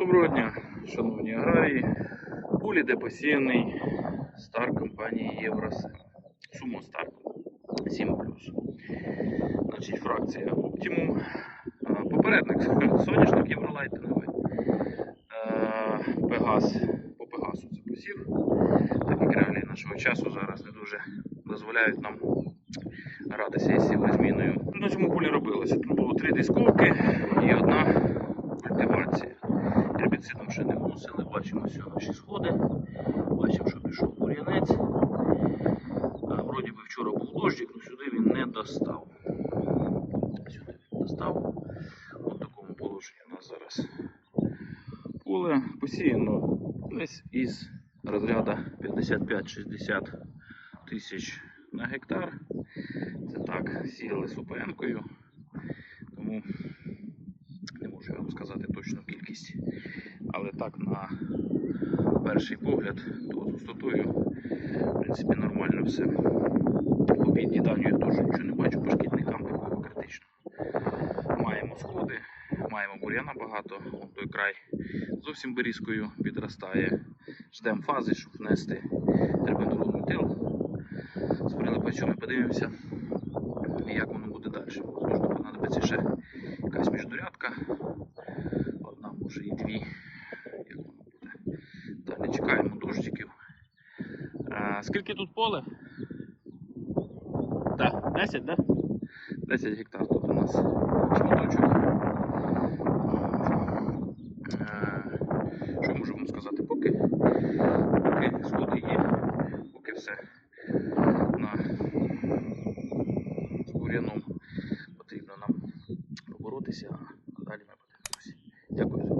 Доброго дня, шановні аграрії. Полі де посіяний стар компанії Євросем. Сумо старт 7 Значить, фракція. Е, Попередник соняшник євролайтинговий. Е, Пегас по Пегасу це посів. Так як реалії нашого часу зараз не дуже дозволяють нам гратися із сілою зміною. Тут на цьому полі робилося. Тут було три дисковки і одна. Гербіцидом ще не вносили, бачимо все наші сходи. Бачимо, що пішов бур'янець. Вроді би вчора був дощик, але сюди він не достав. Сюди він достав. От такому положенні у нас зараз поле посіяно десь із розряду 55-60 тисяч на гектар. Це так, сіяли супенкою. Тому не можу я вам сказати точну кількість. Але так на перший погляд, то з густотою, в принципі, нормально все. По під'їданню я теж нічого не бачу, по шкідникам такого критично. Маємо сходи, маємо бур'яна багато, Вон той край зовсім берізкою підростає. Ждемо фази, щоб внести терпентуру метил з прилипачом і подивимося, як воно буде далі. Можливо, понадобиться ще якась міждурядка. Одна, може і дві. Скільки тут поле? Так, 10, так? 10 гектар тут у нас шматочок. Е, що можу вам сказати? Поки поки сходи є, поки все на з потрібно нам поборотися, а далі ми подивимося. Дякую.